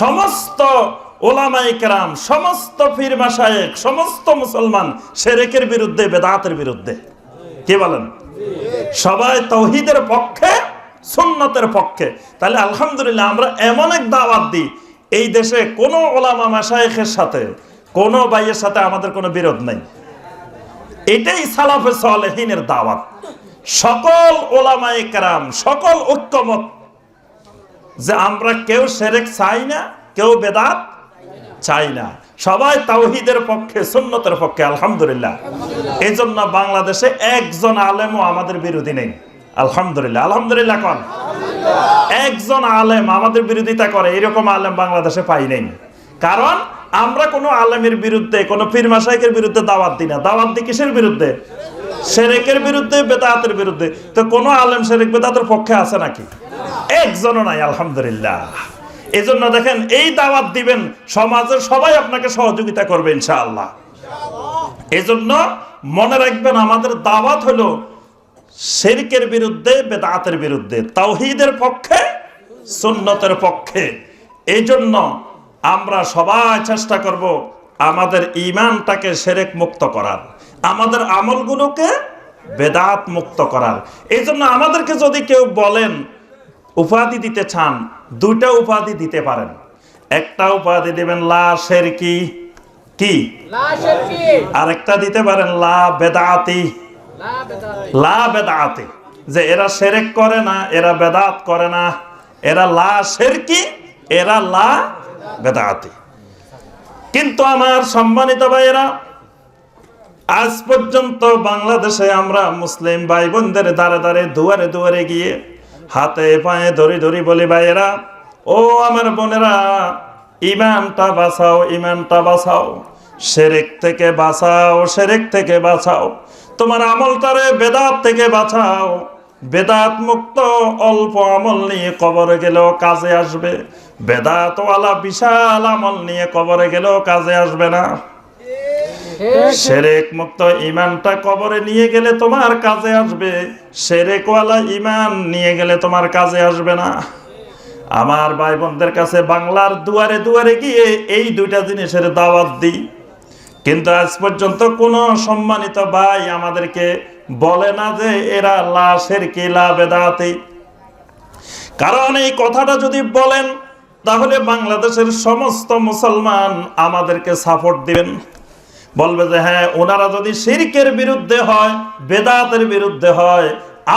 সমস্ত ওলামাই কেরাম, সমস্ত ফির মাসায়েক সমস্ত মুসলমান সেরেকের বিরুদ্ধে, বেদাতের বিরুদ্ধে। কে বলেন? সবাই তৌহিদের পক্ষে, সুন্নতের পক্ষে। তাহলে আলহামদুলিল্লাহ আমরা এমন এক দাওয়াত দিই, এই দেশে কোনো ওলামা মাসায়েকের সাথে, কোনো বাইয়ের সাথে আমাদের কোনো বিরোধ নেই। এটাই সালাফে সালেহিনের দাওয়াত। সকল ওলামায়ে কেরাম, সকল ঐক্যমত যে আমরা কেউ সেরেক চাই না, কেউ বেদাত চাই না। সবাই তাওহিদের পক্ষে, সুন্নতের পক্ষে, আলহামদুলিল্লাহ। এই জন্য বাংলাদেশে একজন আলেমও আমাদের বিরোধী নেই। আলহামদুলিল্লাহ। আলহামদুলিল্লাহ কন। একজন আলেম আমাদের বিরোধিতা করে, এরকম আলেম বাংলাদেশে পাই নেই। কারণ আমরা কোনো আলেমের বিরুদ্ধে, কোনো পীর মাসাইকের বিরুদ্ধে দাওয়াত দিই না। দাওয়াত দিই কিসের বিরুদ্ধে? সেরেকের বিরুদ্ধে বেদাতের বিরুদ্ধে। তো কোনো আলেম সেরেক বেদাতের পক্ষে আছে নাকি? একজনও নাই, আলহামদুলিল্লাহ। এই জন্য দেখেন, এই দাওয়াত দিবেন, সমাজের সবাই আপনাকে সহযোগিতা করবে, ইনশাআল্লাহ। এই জন্য মনে রাখবেন, আমাদের দাওয়াত হলো শেরিকের বিরুদ্ধে বেদাতের বিরুদ্ধে। তাওহিদের পক্ষে, সুন্নতের পক্ষে। এই জন্য আমরা সবাই চেষ্টা করব আমাদের ইমানটাকে সেরেক মুক্ত করার আমাদের আমলগুলোকে বেদাত মুক্ত করার। এই জন্য আমাদেরকে যদি কেউ বলেন উপাধি দিতে চান দুইটা উপাধি দিতে পারেন। একটা উপাধি দিবেন লা শেরকি। কি? আরেকটা দিতে পারেন লা বেদাতি। লা বেদাত। লা বেদাতে। যে এরা সেরেক করে না এরা বেদাত করে না। এরা লা শেরকি এরা লা বেদাতি। কিন্তু আমার সম্মানিত ভাইয়েরা, আজ পর্যন্ত বাংলাদেশে আমরা মুসলিম ভাই বোনদের দ্বারে দ্বারে, দুয়ারে দুয়ারে গিয়ে হাতে পায়ে ধরি ধরি বলি, ভাইয়েরা, ও আমার বোনেরা, ইমানটা বাঁচাও ইমানটা বাঁচাও। সেরেক থেকে বাঁচাও, সেরেক থেকে বাঁচাও। তোমার আমলটারে বেদাত থেকে বাঁচাও। বেদাত মুক্ত, অল্প আমল নিয়ে কবরে গেলেও কাজে আসবে। বেদাতওয়ালা বিশাল আমল নিয়ে কবরে গেলেও কাজে আসবে না। সেরেক মুক্ত ইমানটা কবরে নিয়ে গেলে তোমার কাজে আসবে। সেরেকওয়ালা ইমান নিয়ে গেলে তোমার কাজে আসবে না। আমার ভাই বোনদের কাছে বাংলার দুয়ারে দুয়ারে গিয়ে এই দুইটা জিনিসের দাওয়াত দিই। কিন্তু আজ পর্যন্ত কোনো সম্মানিত ভাই আমাদেরকে বলে না যে এরা লাশের কি লা বেদাতি কারণ এই কথাটা যদি বলেন তাহলে বাংলাদেশের সমস্ত মুসলমান আমাদেরকে সাপোর্ট দিবেন। বলবে যে হ্যাঁ ওনারা যদি শিরকের বিরুদ্ধে হয়, বেদাতের বিরুদ্ধে হয়,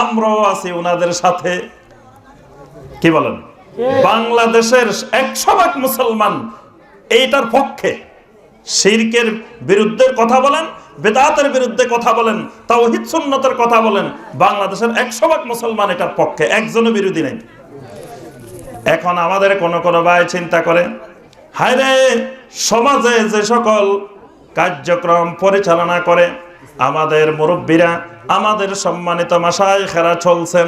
আমরাও আছি ওনাদের সাথে। কি বলেন? বাংলাদেশের একশো ভাগ মুসলমান এইটার পক্ষে শিরকের বিরুদ্ধে কথা বলেন, বেদাতের বিরুদ্ধে কথা বলেন, তাওহিদ সুন্নতের কথা বলেন, বাংলাদেশের একশো ভাগ মুসলমান এটার পক্ষে, একজনও বিরোধী নেই। এখন আমাদের কোন কোন ভাই চিন্তা করে হায় রে, সমাজে যে সকল কার্যক্রম পরিচালনা করে, আমাদের মুরব্বীরা, আমাদের সম্মানিত মাসায় খেরা চলছেন।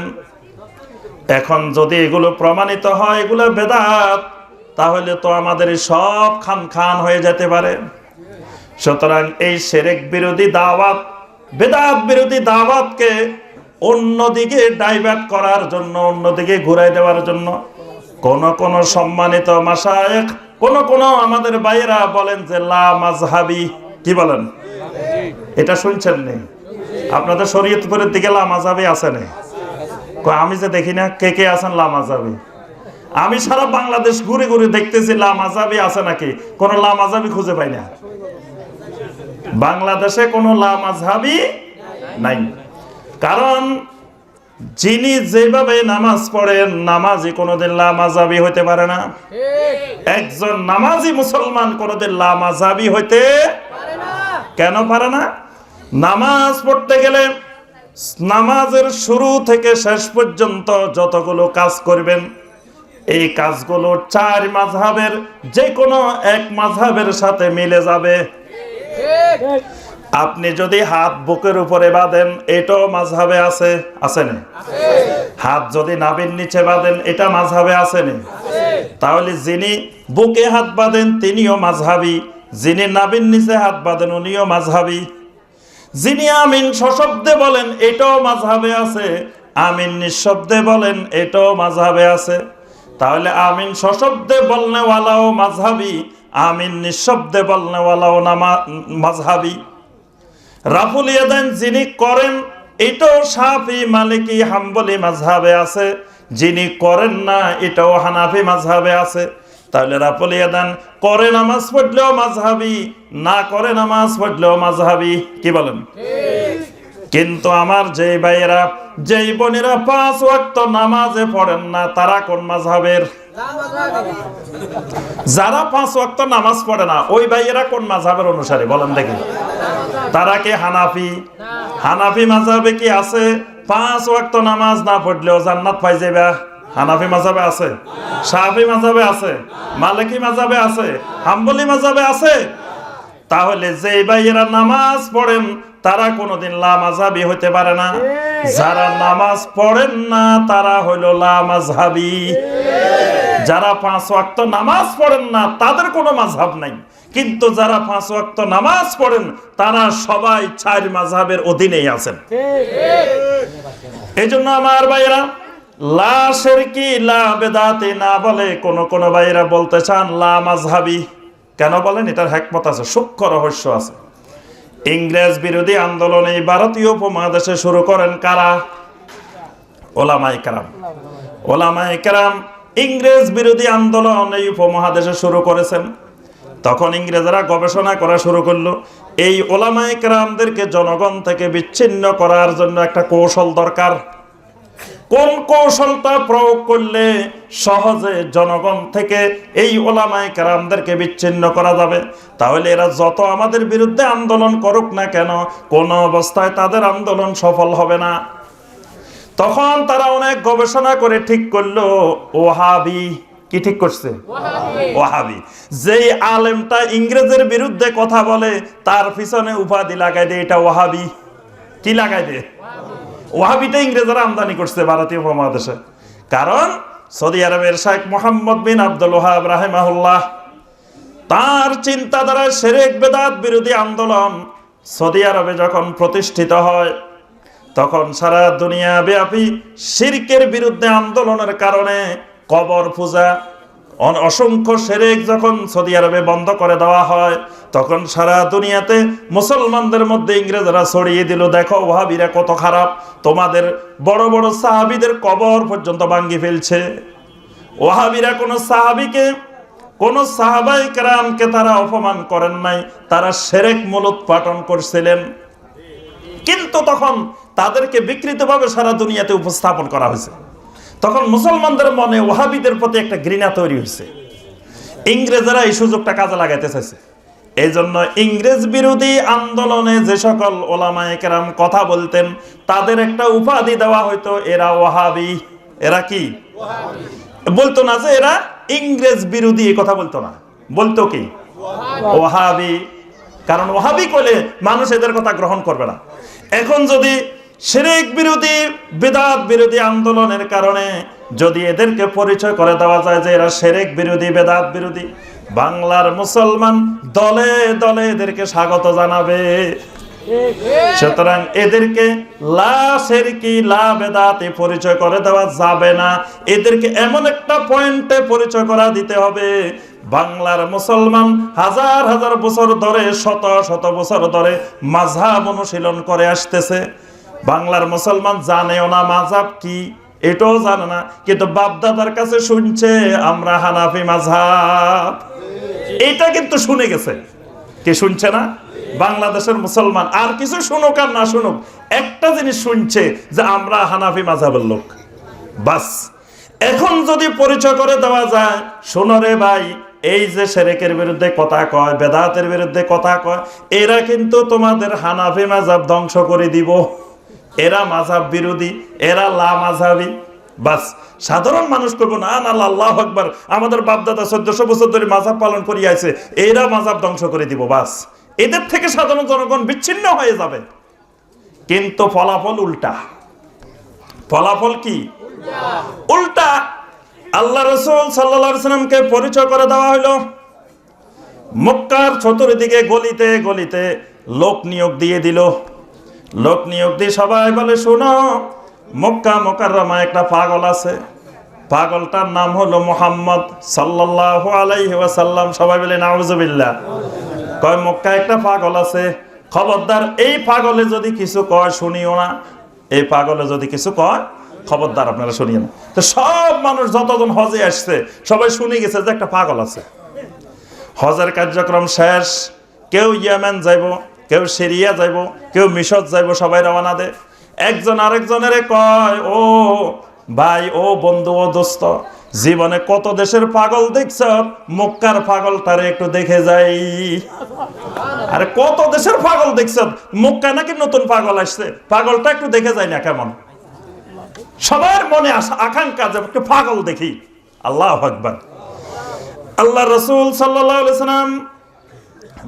এখন যদি এগুলো প্রমাণিত হয়, এগুলো বেদাত, তাহলে তো আমাদের সব খান খান হয়ে যেতে পারে। সুতরাং এই সেরেক বিরোধী দাওয়াত, বেদাত বিরোধী দাওয়াতকে অন্যদিকে ডাইভার্ট করার জন্য, অন্যদিকে ঘুরাই দেওয়ার জন্য কোন কোন সম্মানিত মাসায়েক কোন কোন আমাদের ভাইয়েরা বলেন যে, লা মাজহাবি কি বলেন? এটা শুনছেন নেই আপনাদের শরীয়তপুরের দিকে লা মাজহাবি আছে নেই আমি যে দেখি না, কে কে আছেন লা মাজহাবি আমি সারা বাংলাদেশ ঘুরে ঘুরে দেখতেছি লা মাজাবি আছে নাকি? কোন লা মাজাবি খুঁজে পাই না। বাংলাদেশে কোনো লা মাঝহাবি নাই। কারণ যিনি যেভাবে নামাজ পড়েন নামাজি কোনোদিন লামাজাবি হইতে পারে না। একজন নামাজি মুসলমান কোনোদিন লামাজাবি হইতে কেন পারে না? নামাজ পড়তে গেলে নামাজের শুরু থেকে শেষ পর্যন্ত যতগুলো কাজ করবেন, এই কাজগুলো চার মাঝহাবের যে কোনো এক মাঝহাবের সাথে মিলে যাবে। আপনি যদি হাত বুকের উপরে বাঁধেন, এটাও মাঝহাবে আছে আছে না? হাত যদি নাবির নিচে বাঁধেন, এটা মাঝহাবে আছে না? তাহলে যিনি বুকে হাত বাঁধেন, তিনিও মাঝহাবি। যিনি নাবির নিচে হাত বাঁধেন, উনিও মাঝহাবি। যিনি আমিন সশব্দে বলেন, এটাও মাঝহাবে আছে। আমিন নিঃশব্দে বলেন, এটাও মাঝহাবে আছে। তাহলে আমিন সশব্দে বলনেওয়ালাও মাঝহাবি, আমিন নিঃশব্দে বলনেওয়ালাও নামা মাঝহাবি। রাফুল ইয়াদান যিনি করেন, এটাও সাফি মালিকি হাম্বলি মাঝহাবে আছে। যিনি করেন না, এটাও হানাফি মাঝহাবে আছে। তাহলে রাফুল ইয়াদান করে নামাজ পড়লেও মাঝহাবি না করে নামাজ পড়লেও মাঝহাবি কি বলেন? কিন্তু আমার যে ভাইয়েরা, যেই বোনেরা পাঁচ ওয়াক্ত নামাজে পড়েন না, তারা কোন মাঝহাবের যারা পাঁচ ওয়াক্ত নামাজ পড়ে না, ওই ভাইয়েরা কোন মাঝাবের অনুসারী? বলেন দেখি। তারা কে? হানাফি। হানাফি মাঝাবে কি আছে? পাঁচ ওয়াক্ত নামাজ না পড়লেও জান্নাত পাই যাবে হানাফি মাঝাবে আছে? সাহাফি মাঝাবে আছে? মালিকি মাঝাবে আছে? হাম্বলি মাঝাবে আছে? তাহলে যে ভাইয়েরা নামাজ পড়েন তারা কোনোদিন লা মাঝহাবি হইতে পারে না। যারা নামাজ পড়েন না তারা হইল লা মাঝহাবি যারা পাঁচ ওয়াক্ত নামাজ পড়েন না তাদের কোনো মাঝহাব নাই। কিন্তু যারা পাঁচ ওয়াক্ত নামাজ পড়েন তারা সবাই চার মাঝহাবের অধীনেই আছেন। এই জন্য আমার ভাইয়েরা লা শেরকি লা বেদাতে না বলে কোন কোন ভাইয়েরা বলতে চান লা মাঝহাবি কেন বলেন? এটার হ্যাকমত আছে, সূক্ষ্ম রহস্য আছে। ইংরেজ বিরোধী আন্দোলন এই ভারতীয় উপমহাদেশে শুরু করেন কারা? ওলামাই কারাম। ওলামাই কারাম ইংরেজ বিরোধী আন্দোলন এই উপমহাদেশে শুরু করেছেন। তখন ইংরেজরা গবেষণা করা শুরু করল, এই ওলামাই কারামদেরকে জনগণ থেকে বিচ্ছিন্ন করার জন্য একটা কৌশল দরকার। কোন কৌশলটা প্রয়োগ করলে সহজে জনগণ থেকে এই ওলামায় কেরামদেরকে বিচ্ছিন্ন করা যাবে? তাহলে এরা যত আমাদের বিরুদ্ধে আন্দোলন করুক না কেন কোন অবস্থায় তাদের আন্দোলন সফল হবে না। তখন তারা অনেক গবেষণা করে ঠিক করল ওহাবি কি ঠিক করছে? ওহাবি। যেই আলেমটা ইংরেজের বিরুদ্ধে কথা বলে তার পিছনে উপাধি লাগাই দে এটা ওহাবি। কি লাগাই দে? ওহাবিটা ইংরেজরা আমদানি করছে ভারতীয় উপমহাদেশে কারণ সৌদি আরবের শেখ মোহাম্মদ বিন আব্দুল ওহাব রাহেমাহুল্লাহ, তার চিন্তাধারায় সেরেক বেদাত বিরোধী আন্দোলন সৌদি আরবে যখন প্রতিষ্ঠিত হয়, তখন সারা দুনিয়া ব্যাপী শিরকের বিরুদ্ধে আন্দোলনের কারণে কবর পূজা অসংখ্য সেরেক যখন সৌদি আরবে বন্ধ করে দেওয়া হয় তখন সারা দুনিয়াতে মুসলমানদের মধ্যে ইংরেজরা ছড়িয়ে দিল, দেখো ওহাবিরা কত খারাপ। তোমাদের বড় বড় সাহাবিদের কবর পর্যন্ত ভাঙ্গি ফেলছে। ওহাবিরা কোনো সাহাবিকে, কোন সাহাবাই কেরামকে তারা অপমান করেন নাই। তারা সেরেক মূলত পাঠন করছিলেন। কিন্তু তখন তাদেরকে বিকৃতভাবে সারা দুনিয়াতে উপস্থাপন করা হয়েছে। তখন মুসলমানদের মনে ওহাবিদের প্রতি একটা ঘৃণা তৈরি হয়েছে। ইংরেজরা এই সুযোগটা কাজে লাগাইতে চাইছে। এই জন্য ইংরেজ বিরোধী আন্দোলনে যে সকল ওলামায়ে কেরাম কথা বলতেন তাদের একটা উপাধি দেওয়া হয়তো এরা ওহাবি এরা কি? বলতো না যে এরা ইংরেজ বিরোধী এই কথা বলতো না। বলতো কি? ওহাবি কারণ ওহাবি করলে মানুষ এদের কথা গ্রহণ করবে না। এখন যদি শিরিক বিরোধী বেদাত বিরোধী আন্দোলনের কারণে যদি এদেরকে পরিচয় করে দেওয়া যায় যে এরা সেরেক বিরোধী বেদাত বিরোধী বাংলার মুসলমান দলে দলে এদেরকে স্বাগত জানাবে। সুতরাং এদেরকে লা শেরকি লা বেদাতে পরিচয় করে দেওয়া যাবে না। এদেরকে এমন একটা পয়েন্টে পরিচয় করা দিতে হবে। বাংলার মুসলমান হাজার হাজার বছর ধরে, শত শত বছর ধরে মাঝহাব অনুশীলন করে আসতেছে। বাংলার মুসলমান জানেও না মাঝাব কি, এটাও জানে না। কিন্তু বাপদাদার কাছে শুনছে, আমরা হানাফি মাঝহাব। এটা কিন্তু শুনে গেছে। কে শুনছে না? বাংলাদেশের মুসলমান। আর কিছু শুনুক আর না শুনুক, একটা জিনিস শুনছে যে আমরা হানাফি মাঝাবের লোক। বাস। এখন যদি পরিচয় করে দেওয়া যায়, শোনো রে ভাই, এই যে সেরেকের বিরুদ্ধে কথা কয়, বেদাতের বিরুদ্ধে কথা কয়, এরা কিন্তু তোমাদের হানাফি মাঝাব ধ্বংস করে দিব। এরা মাঝাব বিরোধী, এরা লা মাঝাবি বাস, সাধারণ মানুষ করব না না, আল্লাহ আকবার। আমাদের বাপদাদা চোদ্দশো বছর ধরে মাঝাব পালন করিয়া আছে এরা মাঝাব ধ্বংস করে দিব, বাস। এদের থেকে সাধারণ জনগণ বিচ্ছিন্ন হয়ে যাবে। কিন্তু ফলাফল উল্টা। ফলাফল কি? উল্টা। আল্লাহ রসুল সাল্লা সাল্লামকে পরিচয় করে দেওয়া হইল। মক্কার চতুর্দিকে গলিতে গলিতে লোক নিয়োগ দিয়ে দিল। লোক নিয়োগ দিয়ে সবাই বলে, শোনো মক্কা মোকাররমা একটা পাগল আছে। পাগলটার নাম হলো মোহাম্মদ সাল্লাল্লাহু আলাইহি ওয়াসাল্লাম। সবাই বলে, নাউজুবিল্লাহ। কয় মক্কা একটা পাগল আছে। খবরদার, এই পাগলে যদি কিছু কয়, শুনিও না। এই পাগলে যদি কিছু কয়, খবরদার, আপনারা শুনিয়ে না। তো সব মানুষ যতজন হজে আসছে, সবাই শুনে গেছে যে একটা পাগল আছে। হজের কার্যক্রম শেষ, কেউ ইয়ামেন যাইব, কেউ সিরিয়া যাইব, কেউ মিশর যাইব, সবাই রওনা দে একজন আরেকজনের কয়, ও ভাই, ও বন্ধু, ও দোস্ত, জীবনে কত দেশের পাগল দেখছ? মক্কার পাগলটারে একটু দেখে যাই। আরে, কত দেশের পাগল দেখছ? মক্কা নাকি নতুন পাগল আসছে? পাগলটা একটু দেখে যাই না কেমন? সবার মনে আসা আকাঙ্ক্ষা যে পাগল দেখি। আল্লাহ আকবার। আল্লাহ রসুল সাল্লাহ সাল্লাম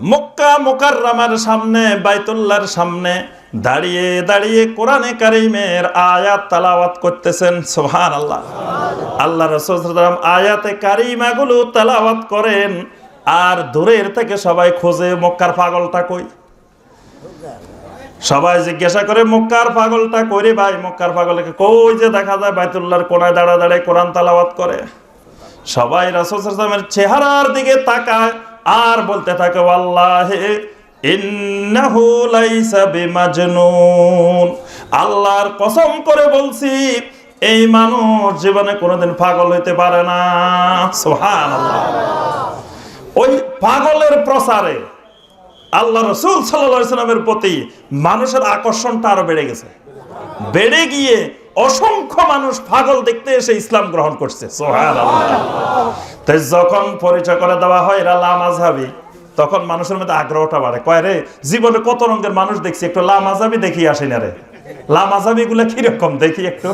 মক্কা মোকাররমার সামনে, বাইতুল্লাহর সামনে দাঁড়িয়ে দাঁড়িয়ে কোরআনে কারিমের আয়াত তালাওয়াত করতেছেন। সোহান আল্লাহ আল্লাহ রসুল সাল্লাম আয়াতে কারিমাগুলো তালাওয়াত করেন। আর দূরের থেকে সবাই খোঁজে, মক্কার পাগলটা কই? সবাই জিজ্ঞাসা করে, মক্কার পাগলটা করে ভাই? মক্কার পাগলকে কই যে দেখা যায় বাইতুল্লাহর কোনায় দাঁড়া দাঁড়ায় কোরআন তালাওয়াত করে। সবাই রাসূলের চেহারার দিকে তাকায়। আর বলতে থাকে আল্লাহে আল্লাহর কসম করে বলছি, এই মানুষ জীবনে কোনোদিন পাগল হইতে পারে না। সুবহানাল্লাহ। ওই পাগলের প্রসারে আল্লাহ রসুল সাল্লামের প্রতি মানুষের আকর্ষণটা আরও বেড়ে গেছে। বেড়ে গিয়ে অসংখ্য মানুষ পাগল দেখতে এসে ইসলাম গ্রহণ করছে। তাই যখন পরিচয় করে দেওয়া হয়, এরা লামাঝাবি তখন মানুষের মধ্যে আগ্রহটা বাড়ে। কয় রে, জীবনে কত রঙের মানুষ দেখছি? একটু লামাঝাবি দেখি আসি না রে। লামাঝাবি গুলা কীরকম? দেখি একটু।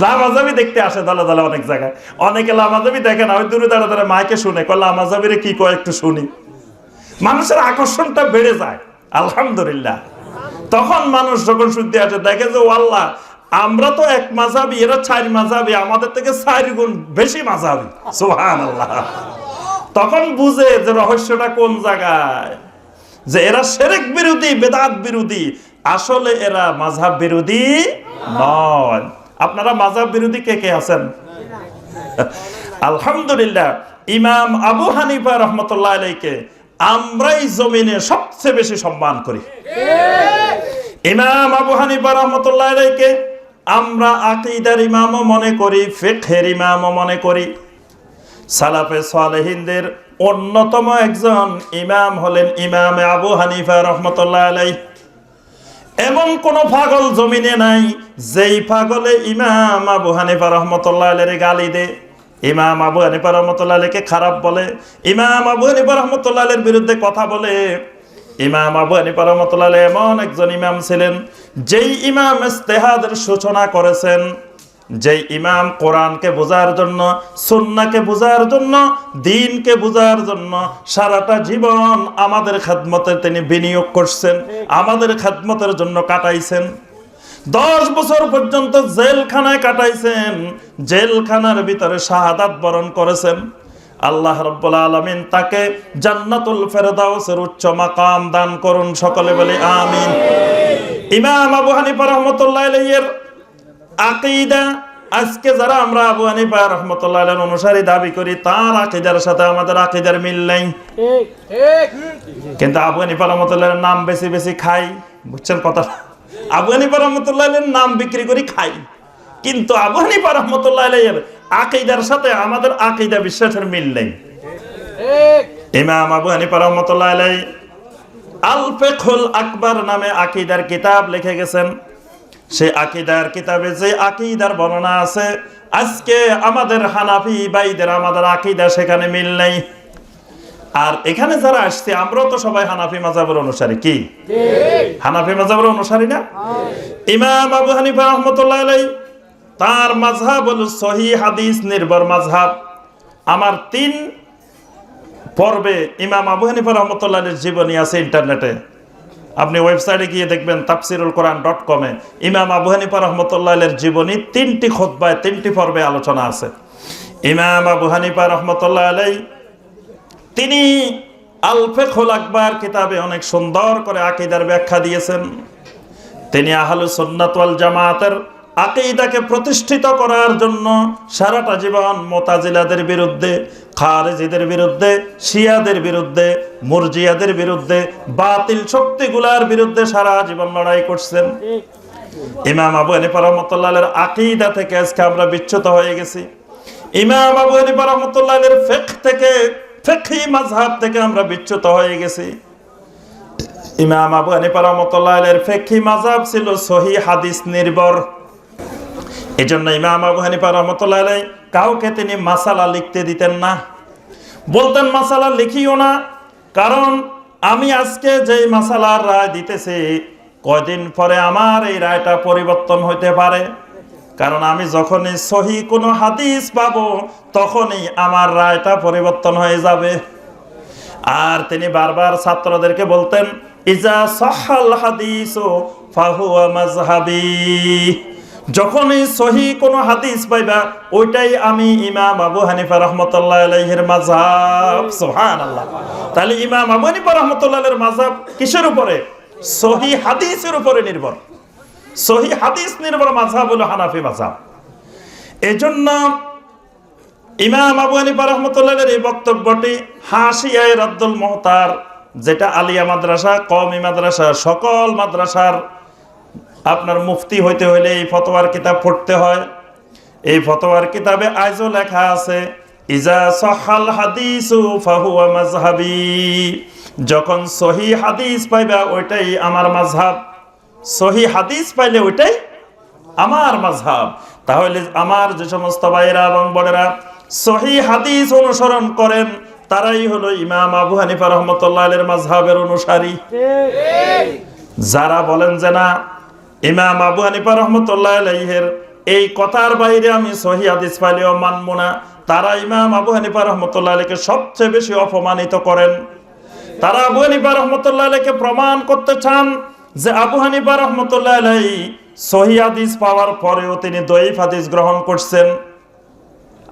লামাজাবি দেখতে আসে দলে দলে অনেক জায়গায়। অনেকে লামাজাবি দেখে না, ওই দূরে দাঁড়া দাঁড়া মাইকে শুনে। কয় লামাজাবিরে কি কয়, একটু শুনি। মানুষের আকর্ষণটা বেড়ে যায়। আলহামদুলিল্লাহ। তখন মানুষ যখন শুনতে আসে, দেখে যে ও আল্লাহ আমরা তো এক মাঝাবি এরা চার মাঝাবি আমাদের থেকে চার গুণ বেশি মাঝাবি সুহান আল্লাহ তখন বুঝে যে রহস্যটা কোন জায়গায়? যে এরা সেরেক বিরোধী বেদাত বিরোধী। আসলে এরা মাঝাব বিরোধী নয়। আপনারা মাঝাব বিরোধী কে কে আছেন? আলহামদুলিল্লাহ ইমাম আবু হানিফা রহমতুল্লাহ আলাইকে আমরাই জমিনে সবচেয়ে বেশি সম্মান করি। ইমাম আবু হানিফা রহমতুল্লাহ আলাইকে আমরা আকিদার ইমামও মনে করি, ফিকহের ইমামও মনে করি। সালাফে সালেহিনদের অন্যতম একজন ইমাম হলেন ইমাম আবু হানিফা রহমতুল্লাহ আলাই এমন কোন পাগল জমিনে নাই, যেই পাগলে ইমাম আবু হানিফা রহমতুল্লাহ আলের গালি দে ইমাম আবু হানিফা রহমতুল্লাহ আলীকে খারাপ বলে, ইমাম আবু হানিফা রহমতুল্লাহ আলের বিরুদ্ধে কথা বলে। ইমাম আবু হানিফা রহমতুল্লাহ আলী এমন একজন ইমাম ছিলেন যেই ইমাম ইস্তেহাদের সূচনা করেছেন, যেই ইমাম কোরআনকে বোঝার জন্য, সুন্নাকে বোঝার জন্য, দিনকে বোঝার জন্য সারাটা জীবন আমাদের খাদমতে তিনি বিনিয়োগ করছেন, আমাদের খাদমতের জন্য কাটাইছেন। দশ বছর পর্যন্ত জেলখানায় কাটাইছেন, জেলখানার ভিতরে শাহাদাত বরণ করেছেন। আল্লাহ রব্বুল আলমিন তাকে জান্নাতুল ফেরদাউসের উচ্চ মাকাম দান করুন, সকলে বলে আমিন। ইমাম আবু হানিফা রহমতুল্লাহ আলাইহির আকিদা আজকে যারা আমরা আবু হানিফা রহমতুল্লাহ আলাইহির অনুসারী দাবি করি তার আকিদার সাথে আমাদের আকিদার মিল নেই। ঠিক কিন্তু আবু হানিফা রহমতুল্লাহের নাম বেশি বেশি খাই বুঝছেন কথা? আবু হানিফা রহমতুল্লাহের নাম বিক্রি করি খাই। কিন্তু আবু হানিফা রহমতুল্লাহ আলাইহির আকিদার সাথে আমাদের আকিদা বিশ্বাসের মিল নেই। ঠিক ইমাম আবু হানিফা রহমতুল্লাহ আল আকবর নামে আকিদার কিতাব লিখে গেছেন। সে আকিদার কিতাবে যে আকিদার বর্ণনা আছে, আজকে আমাদের হানাফি বাইদের আমাদের আকিদা সেখানে মিল নেই। আর এখানে যারা আসছে, আমরাও তো সবাই হানাফি মাজাবের অনুসারী, কি? হানাফি মাজাবের অনুসারী না? ইমাম আবু হানিফা রহমতুল্লাহ আলাই তার মাঝহাব সহি হাদিস নির্ভর মাঝহাব আমার তিন পর্বে ইমাম আবু হানিফা রহমতুল্লাহের জীবনী আছে ইন্টারনেটে। আপনি ওয়েবসাইটে গিয়ে দেখবেন তাফসিরুল কোরআন ডট কমে ইমাম আবু হানিফা রহমতুল্লাহের জীবনী তিনটি খোদ্বায় তিনটি পর্বে আলোচনা আছে। ইমাম আবু হানিফা রহমতুল্লাহ আলাই তিনি আলফেখুল আকবর কিতাবে অনেক সুন্দর করে আকিদার ব্যাখ্যা দিয়েছেন। তিনি আহলু সুন্নাত জামাতের আকিদাকে প্রতিষ্ঠিত করার জন্য সারাটা জীবন মোতাজিলাদের বিরুদ্ধে, খারেজিদের বিরুদ্ধে, শিয়াদের বিরুদ্ধে, মুরজিয়াদের বিরুদ্ধে, বাতিল শক্তিগুলার বিরুদ্ধে সারা জীবন লড়াই করছেন। ইমাম আবু হানিফা রহমতুল্লাহের আকিদা থেকে আজকে আমরা বিচ্যুত হয়ে গেছি। ইমাম আবু হানিফা রহমতুল্লাহের ফেক থেকে ফেকি মাঝহাব থেকে আমরা বিচ্যুত হয়ে গেছি। ইমাম আবু হানিফা রহমতুল্লাহের ফেকি মাযহাব ছিল সহি হাদিস নির্ভর। এই জন্য ইমাম আবু হানিফা রহমতুল্লাহ আলাই কাউকে তিনি মাসালা লিখতে দিতেন না। বলতেন, মাসালা লিখিও না, কারণ আমি আজকে যেই মাসালার রায় দিতেছি, কয়দিন পরে আমার এই রায়টা পরিবর্তন হইতে পারে। কারণ আমি যখনই সহি কোনো হাদিস পাবো, তখনই আমার রায়টা পরিবর্তন হয়ে যাবে। আর তিনি বারবার ছাত্রদেরকে বলতেন, ইজা সহাল হাদিস ও ফাহুয়া মাজহাবি যখনই সহি কোনো হাদিস পাইবা, ওইটাই আমি ইমাম আবু হানিফা রহমতুল্লাহ আলাইহির মাযহাব। আল্লাহ তাহলে ইমাম আবু হানিফা রহমতুল্লাহ আলাইহির মাযহাব কিসের উপরে? সহি হাদিসের উপরে নির্ভর। সহি হাদিস নির্ভর মাযহাব হলো হানাফি মাযহাব। এজন্য ইমাম আবু হানিফা রহমতুল্লাহের এই বক্তব্যটি হাসিয়ায় রদ্দুল মোহতার যেটা আলিয়া মাদ্রাসা, কওমি মাদ্রাসা, সকল মাদ্রাসার আপনার মুফতি হইতে হইলে এই ফতোয়ার কিতাব পড়তে হয়। এই ফতোয়ার কিতাবে আজও লেখা আছে ইজা সহাল হাদিসু ফাহুয়া মাজহাবি যখন সহি হাদিস পাইবা ওইটাই আমার মাযহাব। সহি হাদিস পাইলে ওইটাই আমার মাঝহাব তাহলে আমার যে সমস্ত ভাইয়েরা এবং বোনেরা সহি হাদিস অনুসরণ করেন তারাই হলো ইমাম আবু হানিফা রহমতুল্লাহ আলের মাঝহাবের অনুসারী। যারা বলেন যে না ইমাম আবু হানিফা রহমতুল্লাহ এই কথার বাইরে আমি সহি হাদিস পাইলেও মানব না। তারা ইমাম আবু হানিফা রহমতুল্লাহ আলীকে সবচেয়ে বেশি অপমানিত করেন। তারা আবু হানিফা রহমতুল্লাহ আলীকে প্রমাণ করতে চান যে আবু হানিফা রহমতুল্লাহ আলাই পাওয়ার পরেও তিনি দইফ হাদিস গ্রহণ করছেন।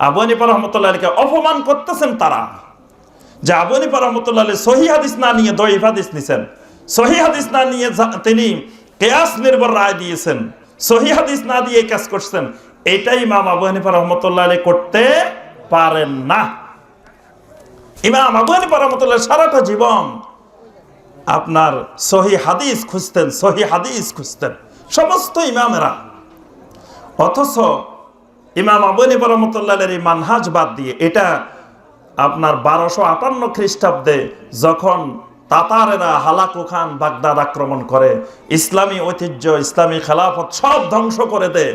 আবু হানিফা রহমতুল্লাহ আলীকে অপমান করতেছেন তারা। যে আবু হানিফা রহমতুল্লাহ আলী না নিয়ে দইফ হাদিস নিছেন। সহি হাদিস না নিয়ে তিনি কেয়াস নির্ভর রায় দিয়েছেন। সহি হাদিস না দিয়ে কাজ করছেন। এটাই ইমাম আবু হানিফা রহমতুল্লাহ আলী করতে পারেন না। ইমাম আবু হানিফা রহমতুল্লাহ সারাটা জীবন আপনার সহি হাদিস খুঁজতেন, সহি হাদিস খুঁজতেন। সমস্ত ইমামেরা। অথচ ইমাম আবু হানিফা রহমতুল্লাহের এই মানহাজ বাদ দিয়ে এটা আপনার বারোশো আটান্ন খ্রিস্টাব্দে যখন তাতারেরা হালাকু খান বাগদাদ আক্রমণ করে, ইসলামী ঐতিহ্য, ইসলামী খেলাফত সব ধ্বংস করে দেয়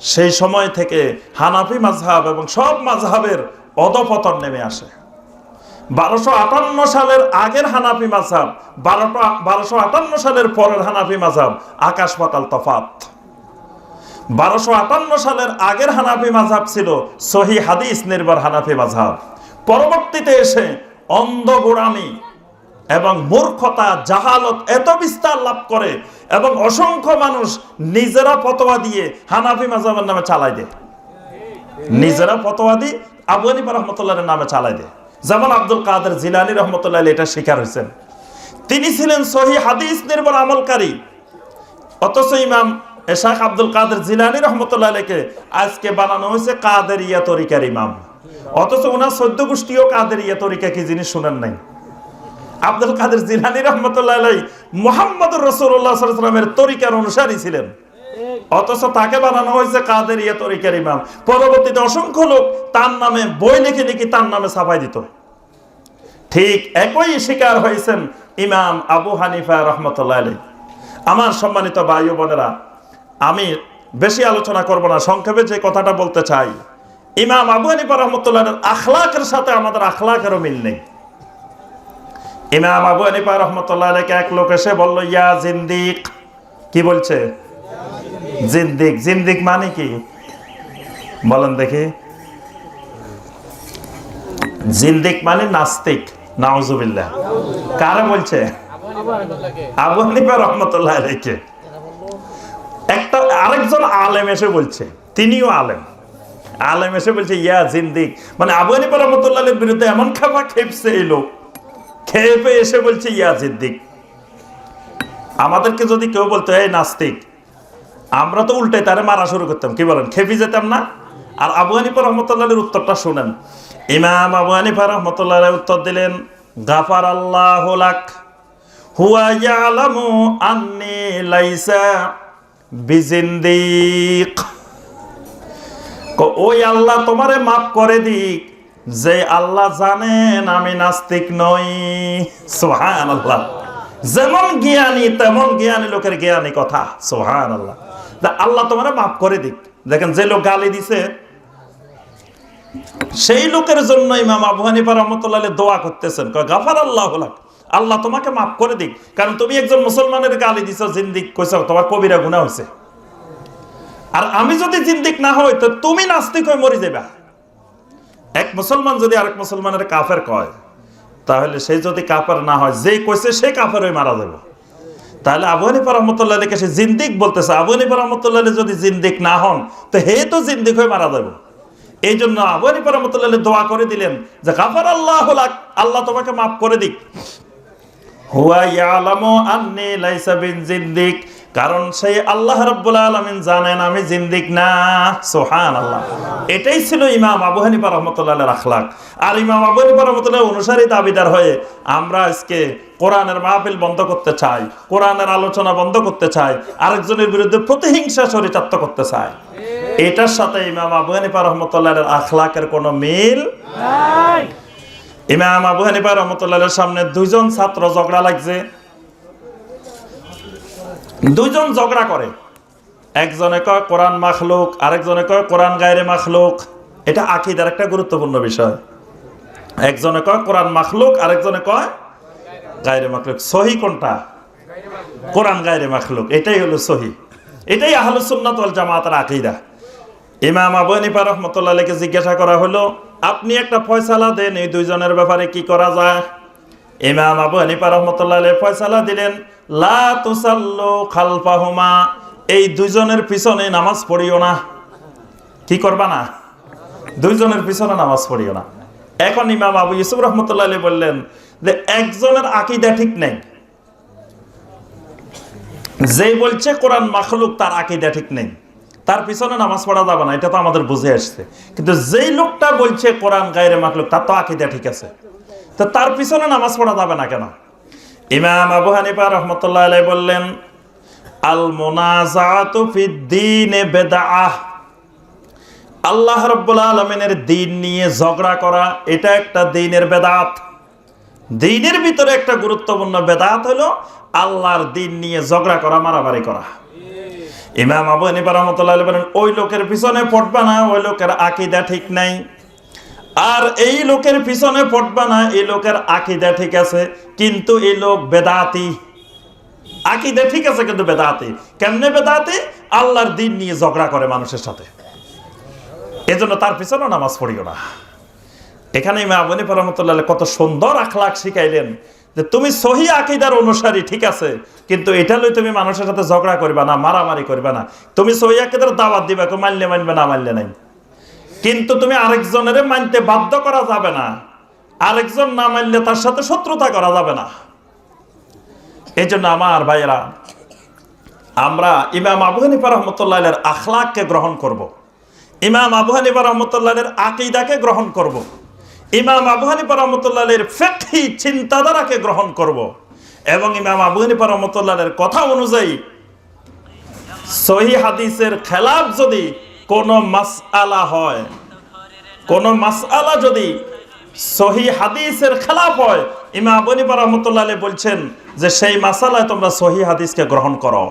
সেই সময় থেকে হানাফি মাঝহাব এবং সব মাঝহাবের অধপতন নেমে আসে। বারোশো আটান্ন সালের আগের হানাফি মাঝহাব বারোটা, বারোশো আটান্ন সালের পরের হানাফি মাঝহাব আকাশ পাতাল তফাত বারোশো আটান্ন সালের আগের হানাফি মাঝহাব ছিল সহি হাদিস নির্ভর হানাফি মাঝহাব পরবর্তীতে এসে অন্ধ গোড়ামি এবং মূর্খতা, জাহালত এত বিস্তার লাভ করে এবং অসংখ্য মানুষ নিজেরা ফতোয়া দিয়ে হানাফি মাঝহাবের নামে চালাই দেয়। নিজেরা ফতোয়া দিয়ে হানিফা রহমতুল্লাহের নামে চালাই দেয়। যেমন আব্দুল কাদের জিলানি রহমতুল্লাহ এটা স্বীকার হয়েছেন। তিনি ছিলেন সহি হাদিস নির্ভর আমলকারী। অথচ ইমাম এশাক আব্দুল কাদের জিলানি রহমতুল্লাহ আলীকে আজকে বানানো হয়েছে কাদের ইয়া তরিকার ইমাম। অথচ ওনার সদ্য গোষ্ঠীও কাদের ইয়া তরিকা কি জিনিস শুনেন নাই। আব্দুল কাদের জিলানি রহমতুল্লাহ মোহাম্মদ রসুল্লাহ তরিকার অনুসারী ছিলেন। অথচ তাকে বানানো হয়েছে কাদের ইয়ে তরিকার ইমাম। পরবর্তীতে অসংখ্য লোক তার নামে বই লিখে লিখে তার নামে ছাপাই দিত। ঠিক একই শিকার হয়েছেন ইমাম আবু হানিফা রহমতুল্লাহ আমার সম্মানিত ও বোনেরা, আমি বেশি আলোচনা করব না, সংক্ষেপে যে কথাটা বলতে চাই। ইমাম আবু হানিফা রহমতুল্লাহ আখলাকের সাথে আমাদের আখলাকেরও মিল নেই। ইমাম আবু হানিফা রহমতুল্লাহ আলীকে এক লোক এসে বলল, ইয়া জিন্দিক। কি বলছে? জিন্দিক। জিন্দিক মানে কি? বলেন দেখি। জিন্দিক মানে নাস্তিক। নাউজুবিল্লাহ। কারে বলছে? আবু হানিফা রহমতুল্লাহ আলাইকে। একটা আরেকজন আলেম এসে বলছে, তিনিও আলেম। আলেম এসে বলছে, ইয়া জিন্দিক। মানে আবু হানিফা রহমতুল্লাহ বিরুদ্ধে এমন খাবার খেপছে এই লোক। খেপে এসে বলছে ইয়া জিন্দিক আমাদেরকে যদি কেউ বলতো, এই নাস্তিক, আমরা তো উল্টে তারে মারা শুরু করতাম। কি বলেন? খেপি যেতাম না? আর আবু হানিফা উত্তরটা শুনেন। ইমাম আবু হানিফা রহমতুল্লাহ উত্তর দিলেন, গাফার আল্লাহ ওই আল্লাহ তোমারে মাফ করে দিক যে আল্লাহ জানেন, আমি নাস্তিক নই। সোহান আল্লাহ যেমন জ্ঞানী, তেমন জ্ঞানী লোকের জ্ঞানী কথা। সোহান আল্লাহ আল্লাহ তোমারে মাফ করে দিক। দেখেন, যে লোক গালি দিছে, সেই লোকের জন্য ইমাম আবু হানিফা রহমতুল্লাহ দোয়া করতেছেন। গাফার আল্লাহ। আল্লাহ তোমাকে মাফ করে দিক। কারণ তুমি একজন মুসলমানের গালি দিছো, জিন্দিক কইছো, তোমার কবিরা গুণা হয়েছে আর আমি যদি জিন্দিক না হই, তো তুমি নাস্তিক হয়ে মরে যাবা এক মুসলমান যদি আরেক মুসলমানের কাফের কয়, তাহলে সে যদি কাফের না হয় যে কইছে সে কাফের হয়ে মারা যাবে। তাহলে আবু হানিফা রহমতুল্লাহকে সে জিন্দিক বলতেছে, আবু হানিফা রহমতুল্লাহ যদি জিন্দিক না হন, তো হে তো জিন্দিক হয়ে মারা যাবে। এই জন্য আবু হানিফা রহমতুল্লাহ দোয়া করে দিলেন যে কাফার আল্লাহ আল্লাহ তোমাকে মাফ করে দিক। হুয়া ইয়ালামু আন্নি লাইসা বিন জিন্দিক। কারণ সেই আল্লাহ রাব্বুল আলামিন জানেন, আমি জিন্দিক না। সোহান আল্লাহ এটাই ছিল ইমাম আবু হানিফা রাহমাতুল্লাহ আখলাক। আর ইমাম আবু হানিফা রাহমাতুল্লাহ অনুসারী দাবিদার হয়ে আমরা আজকে কোরআনের মাহফিল বন্ধ করতে চাই, কোরআনের আলোচনা বন্ধ করতে চাই, আরেকজনের বিরুদ্ধে প্রতিহিংসা চরিতার্থ করতে চাই। এটার সাথে ইমাম আবু হানিফা রহমতুল্লাহ আখলাকের কোনো মিল ইমাম আবু হানিফা রহমতুল্লাহের সামনে দুইজন ছাত্র ঝগড়া লাগছে। দুইজন ঝগড়া করে। একজনে কয় কোরআন মাখলুক, আরেকজনে কয় কোরআন গায়রে মাখলুক। এটা আকিদার একটা গুরুত্বপূর্ণ বিষয়। একজনে কয় কোরআন মাখলুক, আরেকজনে কয় গায়রে মাখলুক। সহি কোনটা? কোরআন গায়রে মাখলুক। এটাই হলো সহি। এটাই আহলুস সুন্নাত ওয়াল জামাতের আকিদা। ইমাম আবু হানিফা রহমতুল্লাহকে জিজ্ঞাসা করা হলো, আপনি একটা ফয়সালা দেন, এই দুইজনের ব্যাপারে কি করা যায়? ইমাম আবু হানিফা রহমতুল্লাহ ফয়সালা দিলেন লা তুসাল্লু খালফাহুমা, এই দুইজনের পিছনে নামাজ পড়িও না। কি করবা না? দুইজনের পিছনে নামাজ পড়িও না। এখন ইমাম আবু ইউসুফ রহমতুল্লাহ বললেন যে, একজনের আকিদা ঠিক নেই। যেই বলছে কোরআন মাখলুক, তার আকিদা ঠিক নেই। তার পিছনে নামাজ পড়া যাবে না, এটা তো আমাদের বুঝে আসছে। কিন্তু যেই লোকটা বলছে কোরআন গায়ের মাখলুক, তার তো আকিদা ঠিক আছে। তো তার পিছনে নামাজ পড়া যাবে না কেন? ইমাম আবু হানিফা রহমতুল্লাহ আলাই বললেন আল মোনাজাতু ফিদ্দিনে বেদাআহ। আল্লাহ রব্বুল আলমিনের দিন নিয়ে ঝগড়া করা, এটা একটা দিনের বেদাত। দিনের ভিতরে একটা গুরুত্বপূর্ণ বেদাত হলো আল্লাহর দিন নিয়ে ঝগড়া করা, মারামারি করা। ইমাম আবু হানিফা রহমতুল্লাহ বলেন ওই লোকের পিছনে পড়বা না, ওই লোকের আকিদা ঠিক নাই। আর এই লোকের পিছনে পড়বা না, এই লোকের আকিদা ঠিক আছে, কিন্তু এই লোক বেদাতি। আকিদা ঠিক আছে, কিন্তু বেদাতি। কেমনে বেদাতি? আল্লাহর দিন নিয়ে ঝগড়া করে মানুষের সাথে। এজন্য তার পিছনে নামাজ পড়িও না। এখানে আবু হানিফা কত সুন্দর আখলাখ শিখাইলেন যে তুমি সহি আকিদার অনুসারী, ঠিক আছে, কিন্তু এটা লই তুমি মানুষের সাথে ঝগড়া করবা না, মারামারি করবা না। তুমি সহি আকিদার দাওয়াত দিবা, কেউ মানলে মানবে না, মানলে নাই। কিন্তু তুমি আরেকজনের মানতে বাধ্য করা যাবে না আরেকজন না মানলে তার সাথে শত্রুতা করা যাবে না এই জন্য আমার ভাইয়েরা, আমরা ইমাম আবু হানিফা রহমতুল্লাহ আখলাককে গ্রহণ করব। ইমাম আবু হানিফা রহমতুল্লাহের আকিদাকে গ্রহণ করব। ইমাম আবু হানিফা রহমতুল্লাহের ফেকি চিন্তাধারাকে গ্রহণ করব। এবং ইমাম আবু হানিফা রহমতুল্লাহের কথা অনুযায়ী সহি হাদিসের খেলাফ যদি কোনো মাসআলা হয়? কোন মাসআলা যদি সহি হাদিসের খেলাফ হয় ইমা আবু হানিফা রহমতুল্লাহ বলছেন যে সেই মাসালায় তোমরা সহি হাদিসকে গ্রহণ করো।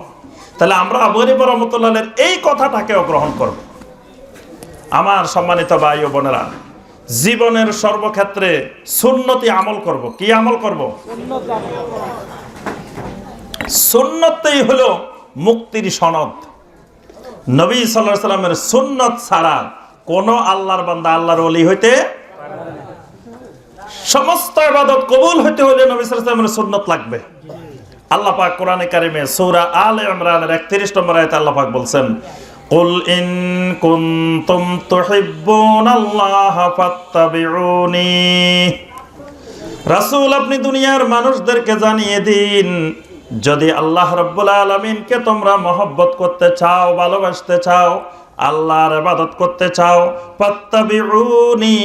তাহলে আমরা আবু হানিফা রহমতুল্লাহ এই কথাটাকেও গ্রহণ করব। আমার সম্মানিত ভাই ও বোনেরা, জীবনের সর্বক্ষেত্রে সুন্নতি আমল করব। কি আমল করব? সুন্নতেই হলো মুক্তির সনদ। নবী সাল্লাহ সাল্লামের সুন্নত ছাড়া কোন আল্লাহর বান্দা আল্লাহর অলি হইতে সমস্ত ইবাদত কবুল হইতে হলে নবী ওয়াসাল্লামের সুন্নত লাগবে। আল্লাহ পাক কোরআনে কারিমে সূরা আলে ইমরানের 31 নম্বর আয়াতে আল্লাহ পাক বলছেন, কুল ইন কুনতুম তুহিব্বুনাল্লাহ ফাত্তাবিউনি। রাসূল আপনি দুনিয়ার মানুষদেরকে জানিয়ে দিন যদি আল্লাহ রব্বুল আলমিনকে তোমরা মহব্বত করতে চাও, ভালোবাসতে চাও, আল্লাহর এবাদত করতে চাও পাত্তাবিউনি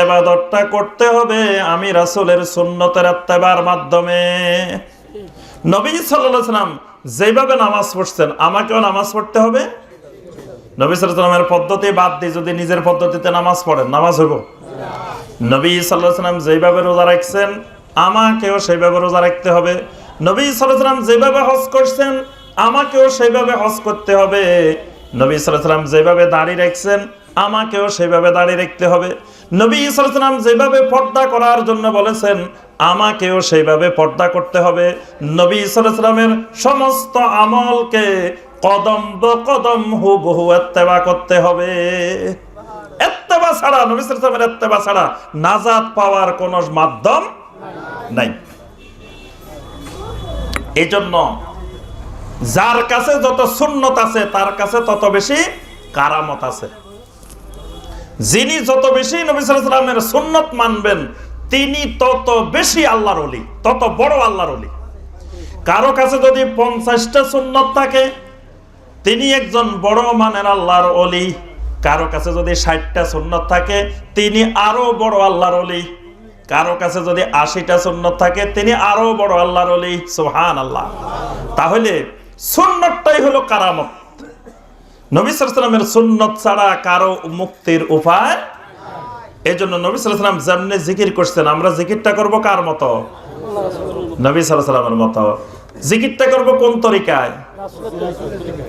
এবাদতটা করতে হবে আমি রাসূলের সুন্নতের এত্তেবার মাধ্যমে। নবী সাল্লাম যেভাবে নামাজ পড়ছেন, আমাকেও নামাজ পড়তে হবে? নবী সাল্লামের পদ্ধতি বাদ দিয়ে যদি নিজের পদ্ধতিতে নামাজ পড়েন, নামাজ হইব? নবী আলাইহি সাল্লাম যেভাবে রোজা রাখছেন, আমাকেও সেইভাবে রোজা রাখতে হবে। নবী সাল্লাম যেভাবে হজ করছেন, আমাকেও সেইভাবে হজ করতে হবে। নবী সাল্লাম যেভাবে দাঁড়িয়ে রাখছেন, আমাকেও সেইভাবে দাঁড়িয়ে রাখতে হবে। নবী সাল্লাম যেভাবে পর্দা করার জন্য বলেছেন, আমাকেও সেইভাবে পর্দা করতে হবে। নবী সাল্লামের সমস্ত আমলকে কদম কদম হুবহু এত্তেবা করতে হবে। এত্তেবা ছাড়া, নবী সাল্লামের এত্তেবা ছাড়া নাজাদ পাওয়ার কোনো মাধ্যম নাই। এই জন্য যার কাছে যত সুন্নত আছে, তার কাছে তত বেশি কারামত আছে। যিনি যত বেশি নবী সাল্লাল্লাহু আলাইহি সুন্নত মানবেন, তিনি তত বেশি আল্লাহর অলি তত বড় আল্লাহর অলি কারও কাছে যদি পঞ্চাশটা সুন্নত থাকে, তিনি একজন বড় মানের আল্লাহর অলি কারও কাছে যদি ষাটটা সুন্নত থাকে, তিনি আরও বড় আল্লাহর অলি কারও কাছে যদি আশিটা সুন্নত থাকে, তিনি আরও বড় আল্লাহর সুহান আল্লাহ তাহলে সুন্নতটাই হলো কারামত। নবী সালামের সুন্নত ছাড়া কারও মুক্তির উপায় এই জন্য নবী সালাম যেমনি জিকির করছেন, আমরা জিকিরটা করব কার মতো? নবী সালামের মতো। জিকিরটা করব কোন তরিকায়?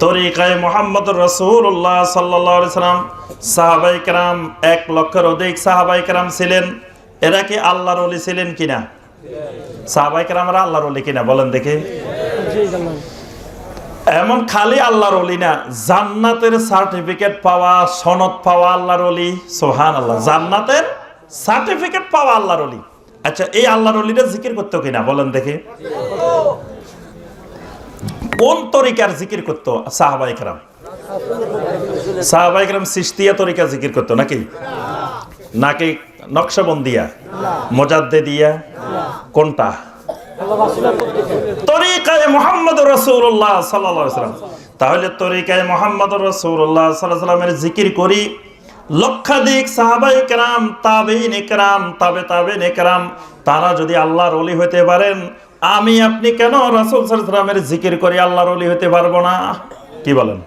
তরিকায় মোহাম্মদ রসুল্লাহ সাল্লাহ সাল্লাম সাহাবাই এক লক্ষের অধিক সাহাবাই কারাম ছিলেন। এরা কি আল্লাহর অলি ছিলেন কিনা? সাহাবাই কারামরা আল্লাহর অলি কিনা বলেন দেখি। এমন খালি আল্লাহর অলি না, জান্নাতের সার্টিফিকেট পাওয়া, সনদ পাওয়া আল্লাহর অলি সোহান আল্লাহ জান্নাতের সার্টিফিকেট পাওয়া আল্লাহর অলি আচ্ছা এই আল্লাহর অলিটা জিকির করতো কিনা বলেন দেখি। কোন তরিকার জিকির করতো সাহাবাই কারাম সাহাবাই কারাম সিস্তিয়া তরিকা জিকির করতো নাকি? নাকি নকশাবন্দিয়া মোজাদ্দে দিয়া কোনটা? তরিকায় মোহাম্মদ রসুল্লাহ সাল্লাম তাহলে তরিকায় মোহাম্মদ রসুল্লাহ সাল্লাহ সাল্লামের জিকির করি। লক্ষাধিক সাহাবাই কেরাম তাবে নেকরাম তাবে তাবে নেকরাম তারা যদি আল্লাহর অলি হতে পারেন, আমি আপনি কেন রসুল সাল্লামের জিকির করি, আল্লাহর অলি হতে পারব না? কি বলেন?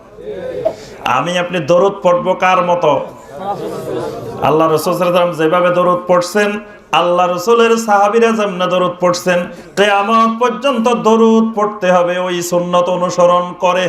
আমি আপনি দরুদ পড়ব কার মতো? আল্লাহ রসুল সাল্লাম যেভাবে দরদ পড়ছেন, আল্লাহ রসুলের সাহাবিরা যেমন দরদ পড়ছেন, কেয়ামত পর্যন্ত দরুদ পড়তে হবে, ওই সুন্নত অনুসরণ করে।